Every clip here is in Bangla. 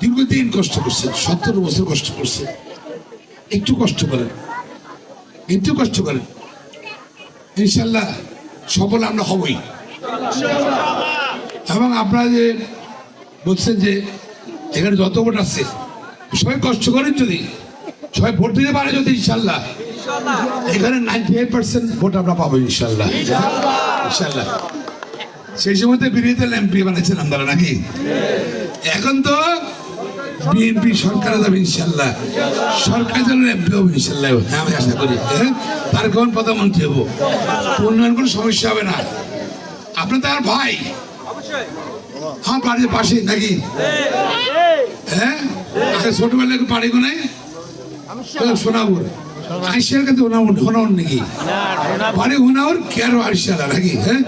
দীর্ঘদিন কষ্ট করছেন সতেরো বছর কষ্ট করছেন একটু কষ্ট করেন একটু কষ্ট করেন। ইনশাল্লাহ সফল আমরা হবই। এবং আপনারা যে বলছেন যে এখানে যত ভোট আছে সবাই কষ্ট করেন যদি সবাই ভোট দিতে পারে যদি ইনশাল্লাহ। এখানে নাইনটি এইট পার্সেন্ট ভোট আমরা পাবো ইনশাল্লাহ। ইনশাল্লাহ। সেই সময় তো বিরোধী এমপি বানাইছেন আপনারা নাকি? এখন তো বিএনপি সরকার যাবে ইনশাল্লাহ। সরকার যেন এমপি হবে ইনশাল্লাহ হ্যাঁ আমি আশা করি হ্যাঁ? তার কোন প্রধানমন্ত্রী হব। উন্নয়ন কোনো সমস্যা হবে না। আপনি তো আর ভাই। আমার বাড়ির পাশে নাকি? হ্যাঁ? ছোটবেলায় বাড়ি কোনায় সোনাপুর কাছে নাকি? কেয়ারও আইসিয়ারা নাকি? হ্যাঁ?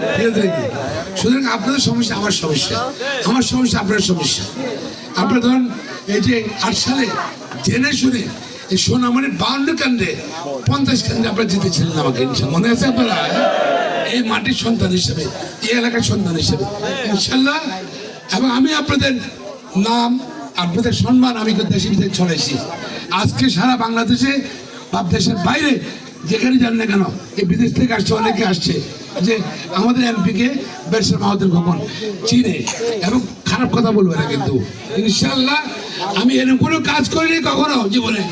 সুতরাং আপনাদের সমস্যা আমার সমস্যা। আমার সমস্যা আপনার সমস্যা। আপনার ধরুন এই যে আট সালে জেনে শুনে এই বাউন্ন কেন্দ্রে পঞ্চাশ আপনারা জিতেছিলেন আমাকে মনে আছে আপনারা? এই মাটির সন্তান হিসেবে এই এলাকার সন্তান হিসেবে। ইনশাল্লাহ এবং আমি আপনাদের নাম আপনাদের সম্মান আমি দেশে বিদেশে ছড়াইছি। আজকে সারা বাংলাদেশে বা দেশের বাইরে যেখানে যান না কেন, এই বিদেশ থেকে আসছে, অনেকে আসছে যে আমাদের এমপিকে বেরসার মাহতের খোকন চিনে। এবং খারাপ কথা বলবে না কিন্তু। ইনশাল্লাহ আমি এরকম কোনো কাজ করিনি কখনো জীবনে।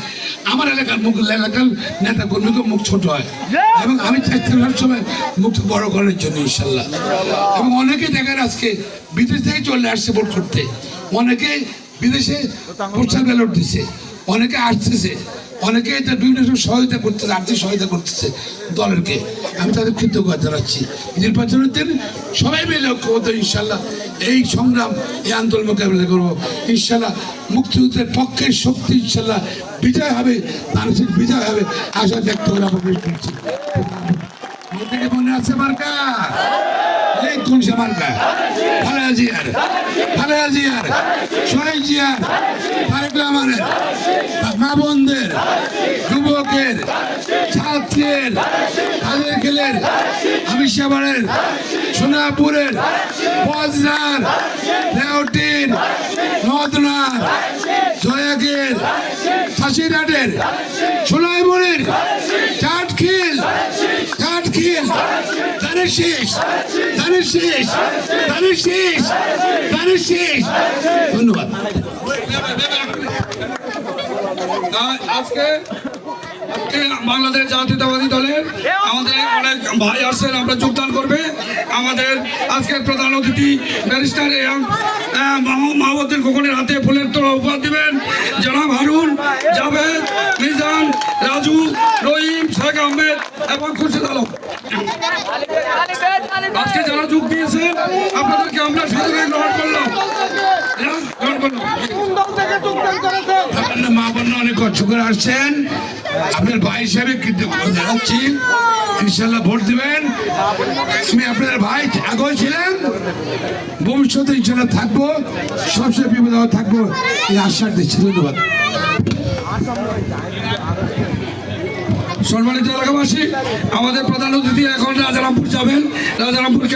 আমার এলাকার মুখ এলাকার নেতা কর্মীকে মুখ ছোট হয়। এবং আমি চাইছিলাম সময় মুখ বড় করার জন্য ইনশাল্লাহ এবং অনেকে দেখেন আজকে বিদেশ থেকে চলে আসছে ভোট করতে। অনেকে বিদেশে প্রচার ব্যালট দিছে। অনেকে আসতেছে। অনেকে এটা বিভিন্ন রকম সহায়তা করতেছে, আর্থিক সহায়তা করতেছে দলেরকে আমি তাদের কৃতজ্ঞতা জানাচ্ছি। নির্বাচনের দিন সবাই মিলে ঐক্যবদ্ধ, ইনশাল্লাহ এই সংগ্রাম, এই আন্দোলন মোকাবিলা করব। ইনশাল্লাহ মুক্তিযুদ্ধের পক্ষের শক্তি, ইনশাল্লাহ বিজয় হবে মানুষের বিজয় হবে, আশা ব্যক্ত করে আমাকে করছি মনে আছে মার্কা? এই কোন সে মার্কা? খালেদা জিয়ার। খালেদা জিয়ার। রহমানের আবিষ্যাবাড়ের সোনাপুরের বজরার লেউটির নদনার জয়াকের ফাঁসিরাটের সোনাইমুড়ির চাটখিল চাটখিল ধানের শেষ ধানের শেষ ধানের শেষ ধানের শেষ। ধন্যবাদ। আজকে আজকে বাংলাদেশ জাতীয়তাবাদী দলের অনেক ভাই আসছেন আমরা যোগদান করবে। আমাদের আজকের প্রধান অতিথি ব্যারিস্টার এম মাহমুদ্দিন খোকনের হাতে ফুলের তোলা উপহার দিবেন। জনাব হারুন জাভেদ মিজান রাজু রহিম শেখ আহমেদ এবং খুরশিদ আলম। আজকে যারা যোগ দিয়েছেন আপনাদেরকে আমরা সাদরে গ্রহণ করলাম। মা বোন অনেক কষ্ট করে আসছেন। আপনার ভাই হিসাবে কৃতজ্ঞতা জানাচ্ছি ইনশাল্লাহ ভোট দিবেন। আমি আপনাদের ভাই আগেও ছিলেন। ভবিষ্যতে ইনশাল্লাহ থাকব। সবসময় বিপদ থাকব। এই আশ্বাস দিচ্ছি। ধন্যবাদ। সম্মানিত এলাকাবাসী, আমাদের প্রধান অতিথি এখন রাজারামপুর যাবেন। রাজারামপুর